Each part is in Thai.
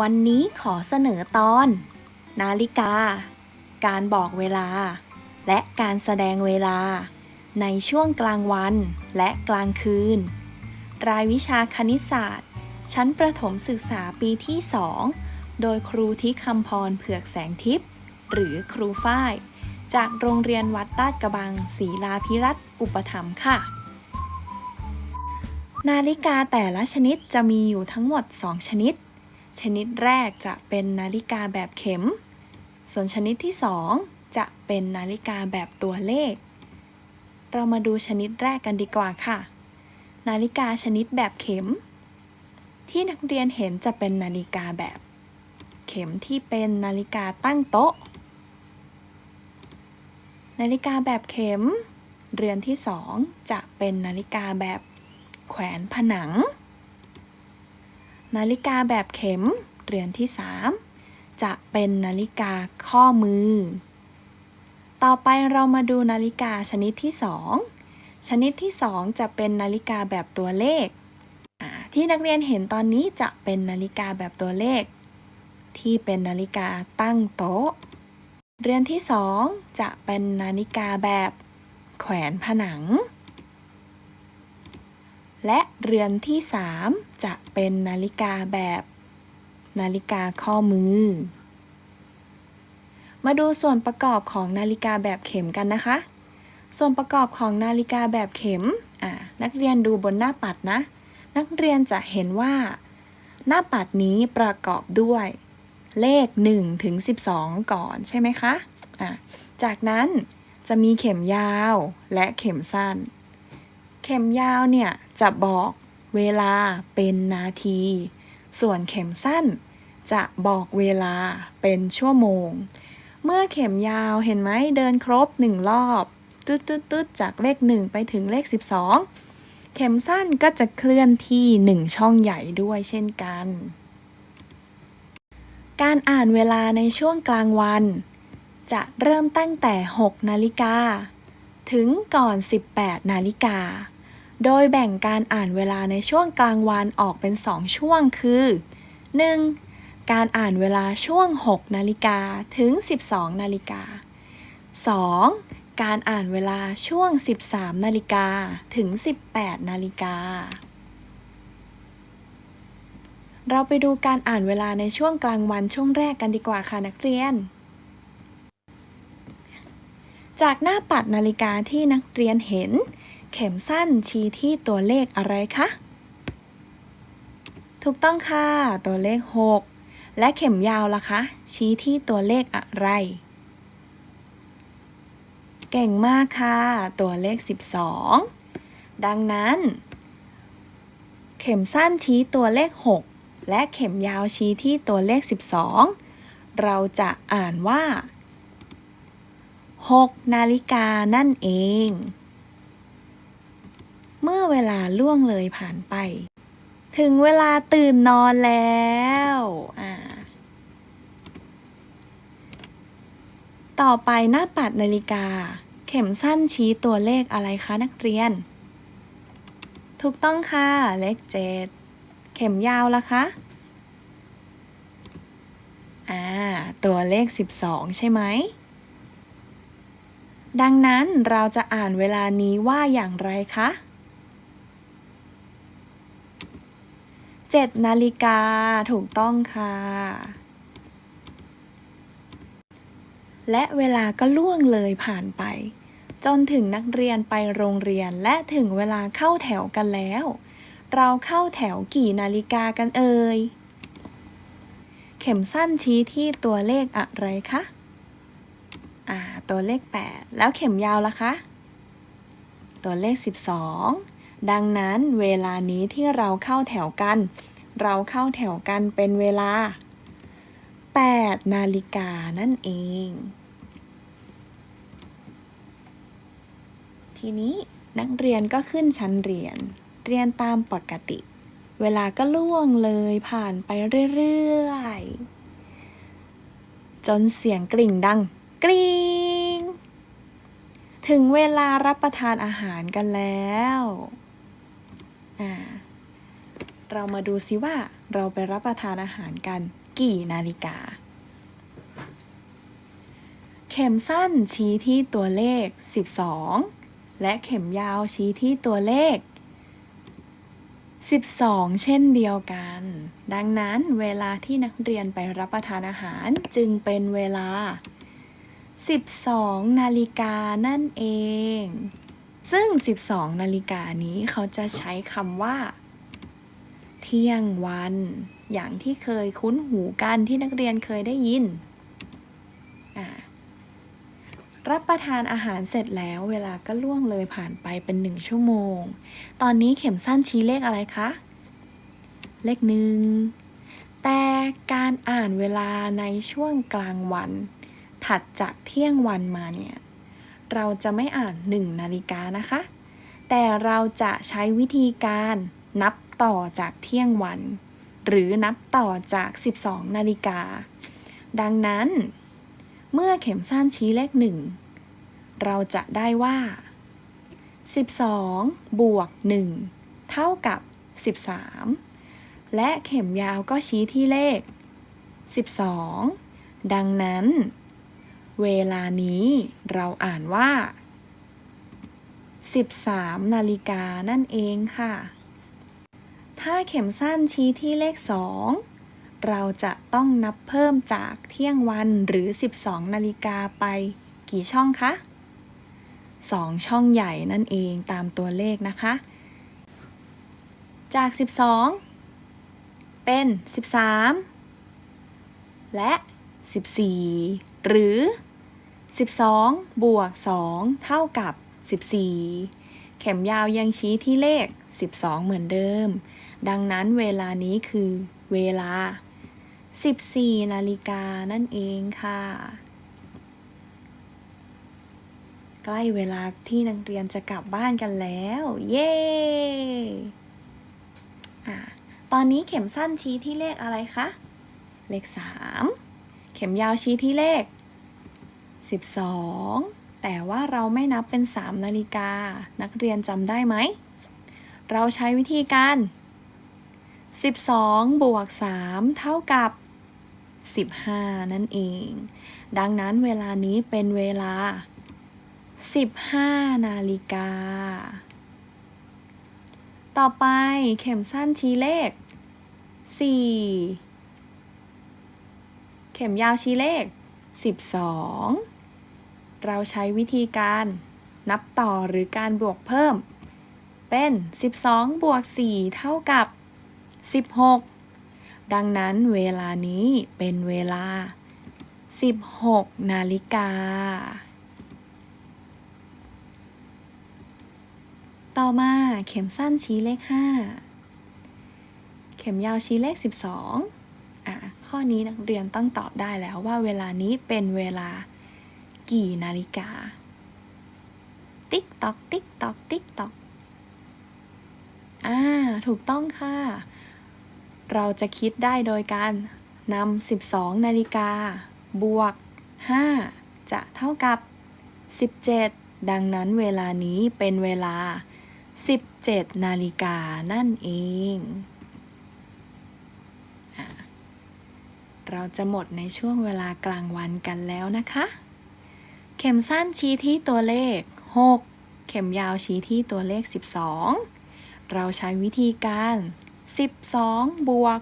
วันนี้ขอเสนอตอน นาฬิกา การบอกเวลา และการแสดงเวลา ในช่วงกลางวันและกลางคืน รายวิชาคณิตศาสตร์ ชั้นประถมศึกษาปีที่ 2 โดยครูที่คำพรเผือกแสงทิพย์หรือครูฝ้าย จากโรงเรียนวัดลาดกระบังศรีลาพิรัตอุปถัมภ์ค่ะ นาฬิกาแต่ละชนิดจะมีอยู่ทั้งหมด 2 ชนิด ชนิดแรกจะเป็นนาฬิกาแบบเข็ม ส่วนชนิดที่ 2 จะเป็นนาฬิกาแบบตัวเลข เรามาดูชนิดแรกกันดีกว่าค่ะ นาฬิกาชนิดแบบเข็ม ที่นักเรียนเห็นจะเป็นนาฬิกาแบบ เข็มที่เป็นนาฬิกาตั้งโต๊ะ นาฬิกาแบบเข็ม เรือนที่ 2 จะเป็นนาฬิกาแบบแขวนผนัง นาฬิกาแบบเข็มเรือนที่ 3 จะเป็นนาฬิกาข้อมือ ต่อไปเรามาดูนาฬิกาชนิดที่ 2 ชนิดที่ 2 จะเป็นนาฬิกาแบบตัวเลข ที่นักเรียนเห็นตอนนี้จะเป็นนาฬิกาแบบตัวเลข ที่เป็นนาฬิกาตั้งโต๊ะ เรือนที่ 2 จะเป็นนาฬิกาแบบแขวนผนัง และเรือนที่ 3 จะเป็นนาฬิกาแบบ นาฬิกาข้อมือ มาดูส่วนประกอบของนาฬิกาแบบเข็มกันนะคะ ส่วนประกอบของนาฬิกาแบบเข็มนักเรียนดูบนหน้าปัดนะ นักเรียนจะเห็นว่า หน้าปัดนี้ประกอบด้วย เลข1ถึง12 ก่อนใช่ไหมคะะจากนั้นจะมีเข็มยาวและเข็มสั้น เข็มยาวเนี่ย จะบอกเวลาเป็นนาที ส่วนเข็มสั้น จะบอกเวลาเป็นชั่วโมง เมื่อเข็มยาวเห็นไหมเดินครบหนึ่งรอบตึ๊ดตึ๊ดตึ๊ดจากเลขหนึ่งไปถึงเลข12เข็มสั้นก็จะเคลื่อนที่หนึ่งช่องใหญ่ด้วยเช่นกัน การอ่านเวลาในช่วงกลางวัน จะเริ่มตั้งแต่ 6 นาฬิกา ถึงก่อน 18 นาฬิกา โดยแบ่งการอ่านเวลาในช่วงกลางวันออกเป็น 2 ช่วงคือ 1. การอ่านเวลาช่วง 6 นาฬิกาถึง 12 นาฬิกา 2. การอ่านเวลาช่วง 13 นาฬิกาถึง 18 นาฬิกา เราไปดูการอ่านเวลาในช่วงกลางวันช่วงแรกกันดีกว่าค่ะนักเรียน จากหน้าปัดนาฬิกาที่นักเรียนเห็น เข็มสั้นชี้ที่ตัวเลขอะไรคะ ถูกต้องค่ะ ตัวเลข 6 และเข็มยาวล่ะคะ ชี้ที่ตัวเลขอะไร เก่งมากค่ะ ตัวเลข 12 ดังนั้น เข็มสั้นชี้ตัวเลข 6 และเข็มยาวชี้ที่ตัวเลข 12 เราจะอ่านว่า 6 นาฬิกานั่นเอง เวลาล่วงเลยผ่านไป ถึงเวลาตื่นนอนแล้วอ่าต่อไปหน้าปัดนาฬิกา เข็มสั้นชี้ตัวเลขอะไรคะนักเรียน ถูกต้องค่ะ เลขเจ็ดเข็มยาวละคะอ่าตัวเลข 12 ใช่ไหม ดังนั้นเราจะอ่านเวลานี้ว่าอย่างไรคะ 7นาฬิกาถูกต้องค่ะ และเวลาก็ล่วงเลยผ่านไป จนถึงนักเรียนไปโรงเรียนและถึงเวลาเข้าแถวกันแล้ว เราเข้าแถวกี่นาฬิกากันเอ่ย เข็มสั้นชี้ที่ตัวเลขอะไรคะ อ่า ตัวเลข 8 แล้วเข็มยาวล่ะคะ ตัวเลข 12 ดังนั้นเวลานี้ที่เราเข้าแถวกัน เราเข้าแถวกันเป็นเวลา 8 นาฬิกานั่นเอง ทีนี้นักเรียนก็ขึ้นชั้นเรียน เรียนตามปกติ เวลาก็ล่วงเลยผ่านไปเรื่อยๆ จนเสียงกริ่งดัง กริ๊งถึงเวลารับประทานอาหารกันแล้ว อ่าเรามาดูซิว่าเราไปรับประทานอาหารกันกี่นาฬิกา เข็มสั้นชี้ที่ตัวเลข 12 และเข็มยาวชี้ที่ตัวเลข 12 เช่นเดียวกัน ดังนั้นเวลาที่นักเรียนไปรับประทานอาหารจึงเป็นเวลา 12 นาฬิกานั่นเอง ซึ่ง 12 นาฬิกานี้เขาจะใช้คำว่า เที่ยงวัน อย่างที่เคยคุ้นหูกันที่นักเรียนเคยได้ยิน รับประทานอาหารเสร็จแล้วเวลาก็ล่วงเลยผ่านไปเป็นหนึ่งชั่วโมง ตอนนี้เข็มสั้นชี้เลขอะไรคะ เลขหนึ่ง แต่การอ่านเวลาในช่วงกลางวัน ถัดจากเที่ยงวันมาเนี่ย เราจะไม่อ่านหนึ่งนาฬิกานะคะ แต่เราจะใช้วิธีการนับต่อจากเที่ยงวัน หรือนับต่อจาก 12 นาฬิกา ดังนั้น เมื่อเข็มสั้นชี้เลขหนึ่งเราจะได้ว่า 12 บวก 1 เท่ากับ 13 และเข็มยาวก็ชี้ที่เลข 12 ดังนั้น เวลานี้เราอ่านว่า 13 นาฬิกานั่นเองค่ะ ถ้าเข็มสั้นชี้ที่เลข 2 เราจะต้องนับเพิ่มจากเที่ยงวันหรือ 12 นาฬิกาไปกี่ช่องคะ 2 ช่องใหญ่นั่นเองตามตัวเลขนะคะ จาก 12 เป็น 13 และ 14 หรือ 12 บวก 2 เท่ากับ 14 เข็มยาวยังชี้ที่เลข 12 เหมือนเดิม ดังนั้นเวลานี้คือเวลา 14 นาฬิกานั่นเองค่ะ ใกล้เวลาที่นักเรียนจะกลับบ้านกันแล้ว เย้ตอนนี้เข็มสั้นชี้ที่เลขอะไรคะ เลข 3 เข็มยาวชี้ที่เลข 12 แต่ว่าเราไม่นับเป็น 3 นาฬิกา นักเรียนจำได้ไหม เราใช้วิธีการ 12 บวก 3 เท่ากับ 15 นั่นเอง ดังนั้นเวลานี้เป็นเวลา 15 นาฬิกา ต่อไปเข็มสั้นชี้เลข 4 เข็มยาวชี้เลข 12 เราใช้วิธีการนับต่อหรือการบวกเพิ่ม เป็น 12 บวก 4 เท่ากับ 16 ดังนั้นเวลานี้เป็นเวลา 16 นาฬิกา ต่อมาเข็มสั้นชี้เลข 5 เข็มยาวชี้เลข 12อะข้อนี้นักเรียนต้องตอบได้แล้วว่าเวลานี้เป็นเวลา กี่นาฬิกา ติ๊กตอก ติ๊กตอก ติ๊กตอก อ่า ถูกต้องค่ะ เราจะคิดได้โดยการนำ 12 นาฬิกา บวก 5 จะเท่ากับ 17 ดังนั้นเวลานี้เป็นเวลา 17 นาฬิกานั่นเองเราจะหมดในช่วงเวลากลางวันกันแล้วนะคะ เข็มสั้นชี้ที่ตัวเลข 6 เข็มยาวชี้ที่ตัวเลข 12 เราใช้วิธีการ 12 บวก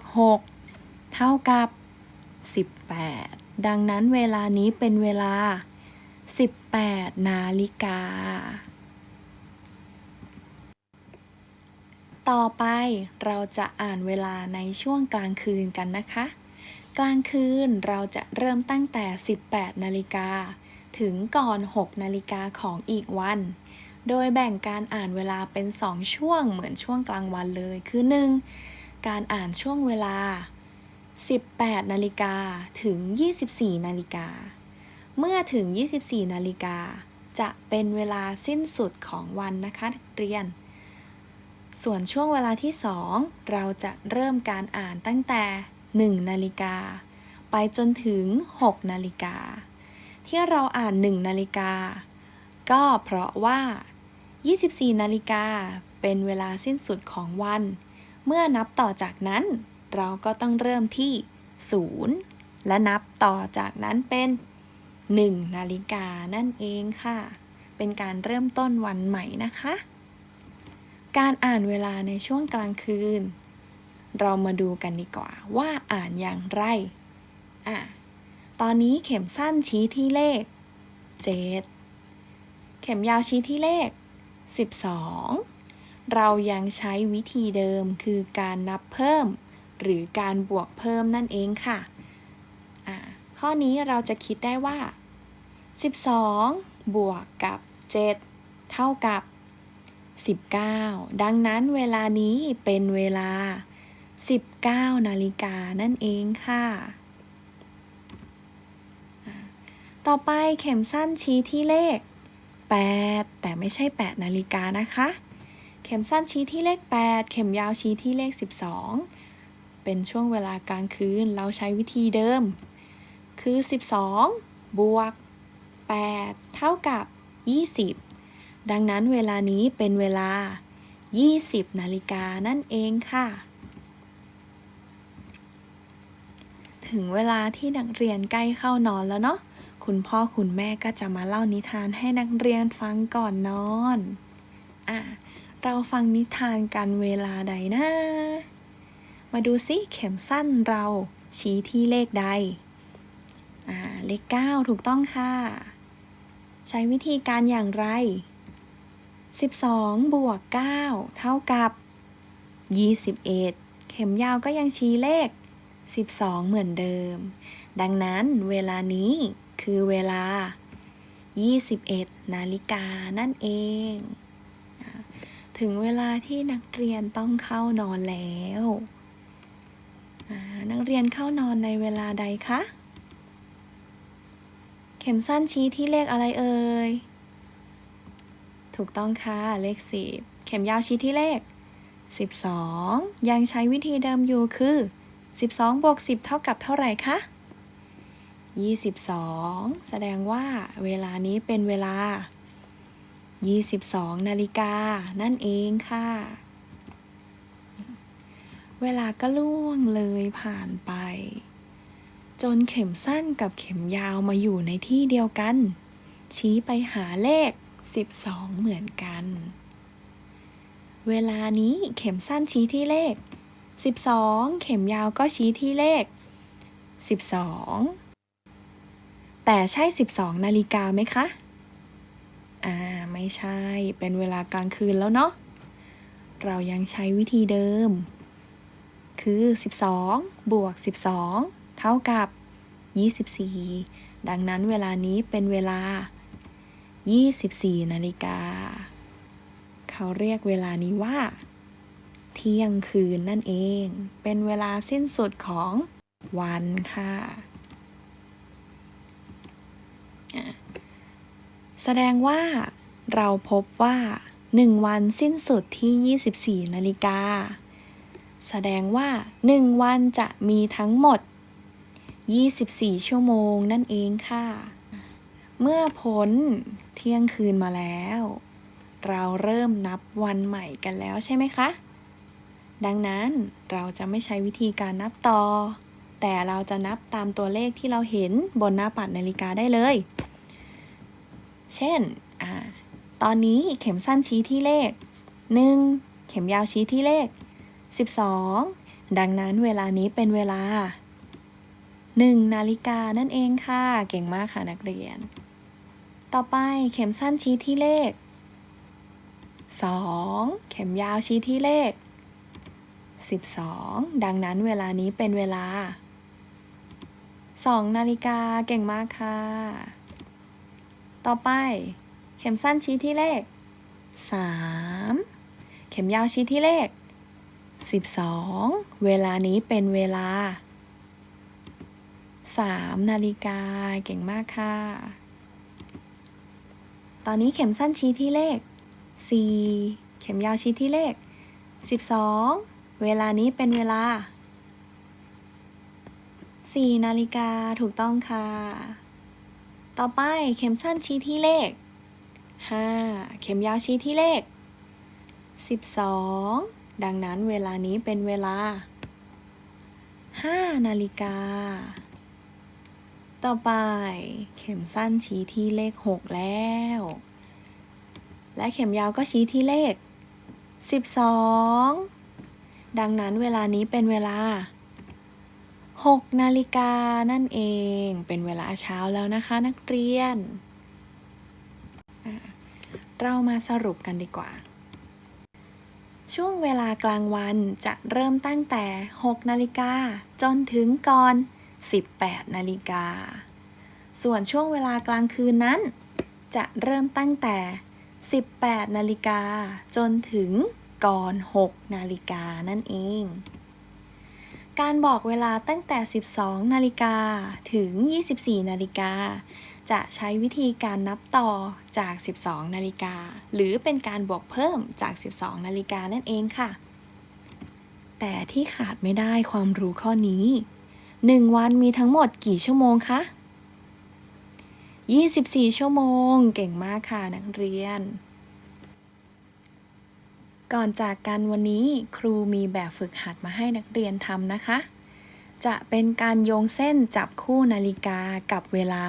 6 เท่ากับ 18 ดังนั้นเวลานี้เป็นเวลา 18 นาฬิกา ต่อไปเราจะอ่านเวลาในช่วงกลางคืนกันนะคะ กลางคืนเราจะเริ่มตั้งแต่ 18 นาฬิกา ถึงก่อน 6 นาฬิกาของอีกวัน โดยแบ่งการอ่านเวลาเป็น 2 ช่วงเหมือนช่วงกลางวันเลย คือ 1. การอ่านช่วงเวลา 18 นาฬิกาถึง 24 นาฬิกา เมื่อถึง 24 นาฬิกา จะเป็นเวลาสิ้นสุดของวันนะคะเรียน ส่วนช่วงเวลาที่ 2 เราจะเริ่มการอ่านตั้งแต่ 1 นาฬิกา ไปจนถึง 6 นาฬิกา ที่เราอ่าน 1 นาฬิกา ก็เพราะว่า 24 นาฬิกาเป็นเวลาสิ้นสุดของวัน เมื่อนับต่อจากนั้น เราก็ต้องเริ่มที่ 0 และนับต่อจากนั้นเป็น 1 นาฬิกานั่นเองค่ะ เป็นการเริ่มต้นวันใหม่นะคะ การอ่านเวลาในช่วงกลางคืน เรามาดูกันดีกว่าว่าอ่านอย่างไร อะ ตอนนี้เข็มสั้นชี้ที่เลข 7 เข็มยาวชี้ที่เลข 12 เรายังใช้วิธีเดิมคือการนับเพิ่ม หรือการบวกเพิ่มนั่นเองค่ะอ่าข้อนี้เราจะคิดได้ว่า 12 บวกกับ 7 เท่ากับ 19 ดังนั้นเวลานี้เป็นเวลา 19 นาฬิกานั่นเองค่ะอ่า ต่อไปเข็มสั้นชี้ที่เลข 8 แต่ไม่ใช่ 8 นาฬิกานะคะ เข็มสั้นชี้ที่เลข 8 เข็มยาวชี้ที่เลข 12 เป็นช่วงเวลากลางคืนเราใช้วิธีเดิม คือ 12 บวก 8 เท่ากับ 20 ดังนั้นเวลานี้เป็นเวลา 20 นาฬิกานั่นเองค่ะ ถึงเวลาที่นักเรียนใกล้เข้านอนแล้วเนาะ คุณพ่อคุณแม่ก็จะมาเล่านิทานให้นักเรียนฟังก่อนนอน อะ เราฟังนิทานกันเวลาใดนะ มาดูซิเข็มสั้นเราชี้ที่เลขใด อ่า เลข 9 ถูกต้องค่ะ ใช้วิธีการอย่างไร 12 บวก 9 เท่ากับ 21 เข็มยาวก็ยังชี้เลข 12 เหมือนเดิม ดังนั้นเวลานี้ คือเวลา 21 นาฬิกานั่นเอง ถึงเวลาที่นักเรียนต้องเข้านอนแล้ว นักเรียนเข้านอนในเวลาใดคะ เข็มสั้นชี้ที่เลขอะไรเอ่ย ถูกต้องค่ะ เลข10เข็มยาวชี้ที่เลข 12 ยังใช้วิธีเดิมอยู่คือ 12บวก10 เท่ากับเท่าไหร่คะ 22 แสดงว่าเวลานี้เป็นเวลา 22 นาฬิกา นั่นเองค่ะ เวลาก็ล่วงเลยผ่านไป จนเข็มสั้นกับเข็มยาวมาอยู่ในที่เดียวกัน ชี้ไปหาเลข 12 เหมือนกัน เวลานี้เข็มสั้นชี้ที่เลข 12 เข็มยาวก็ชี้ที่เลข 12 แต่ใช่ 12 นาฬิกาไหมคะ อ่า ไม่ใช่ เป็นเวลากลางคืนแล้วเนาะ เรายังใช้วิธีเดิม คือ 12 บวก 12 เท่ากับ 24 ดังนั้นเวลานี้เป็นเวลา 24 นาฬิกา เขาเรียกเวลานี้ว่า เที่ยงคืนนั่นเอง เป็นเวลาสิ้นสุดของวันค่ะอะ แสดงว่าเราพบว่า 1 วันสิ้นสุดที่ 24 นาฬิกา แสดงว่า 1 วันจะมีทั้งหมด 24 ชั่วโมงนั่นเองค่ะ เมื่อพ้นเที่ยงคืนมาแล้ว เราเริ่มนับวันใหม่กันแล้วใช่ไหมคะ ดังนั้นเราจะไม่ใช้วิธีการนับต่อ แต่เราจะนับตามตัวเลขที่เราเห็นบนหน้าปัดนาฬิกาได้เลย เช่นอตอนนี้เข็มสั้นชี้ที่เลข 1 เข็มยาวชี้ที่เลข 12 ดังนั้นเวลานี้เป็นเวลา 1 นาฬิกานั่นเองค่ะ เก่งมากค่ะนักเรียน ต่อไปเข็มสั้นชี้ที่เลข 2 เข็มยาวชี้ที่เลข 12 ดังนั้นเวลานี้เป็นเวลา 2นาฬิกาเก่งมากค่ะ ต่อไป เข็มสั้นชี้ที่เลข3เข็มยาวชี้ที่เลข12เวลานี้เป็นเวลา3นาฬิกาเก่งมากค่ะ ตอนนี้เข็มสั้นชี้ที่เลข4เข็มยาวชี้ที่เลข12เวลานี้เป็นเวลา 4 นาฬิกาถูกต้องค่ะ ต่อไปเข็มสั้นชี้ที่เลข 5 เข็มยาวชี้ที่เลข 12 ดังนั้นเวลานี้เป็นเวลา 5 นาฬิกา ต่อไป เข็มสั้นชี้ที่เลข 6 แล้ว และเข็มยาวก็ชี้ที่เลข 12 ดังนั้นเวลานี้เป็นเวลา 6นาฬิกานั่นเองเป็นเวลาเช้าแล้วนะคะนักเรียน เรามาสรุปกันดีกว่า ช่วงเวลากลางวันจะเริ่มตั้งแต่ 6 นาฬิกาจนถึงก่อน 18 นาฬิกา ส่วนช่วงเวลากลางคืนนั้น จะเริ่มตั้งแต่ 18 นาฬิกาจนถึงก่อน 6 นาฬิกานั่นเอง การบอกเวลาตั้งแต่ 12 นาฬิกาถึง 24 นาฬิกา จะใช้วิธีการนับต่อจาก 12 นาฬิกา หรือเป็นการบวกเพิ่มจาก 12 นาฬิกานั่นเองค่ะ แต่ที่ขาดไม่ได้ความรู้ข้อนี้ 1 วันมีทั้งหมดกี่ชั่วโมงคะ 24 ชั่วโมง เก่งมากค่ะนักเรียน ก่อนจากกันวันนี้ครูมีแบบฝึกหัดมาให้นักเรียนทำนะคะ จะเป็นการโยงเส้นจับคู่นาฬิกากับเวลา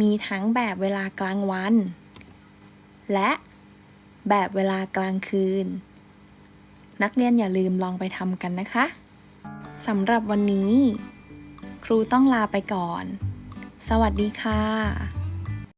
มีทั้งแบบเวลากลางวัน และแบบเวลากลางคืน นักเรียนอย่าลืมลองไปทำกันนะคะสำหรับวันนี้ ครูต้องลาไปก่อน สวัสดีค่ะ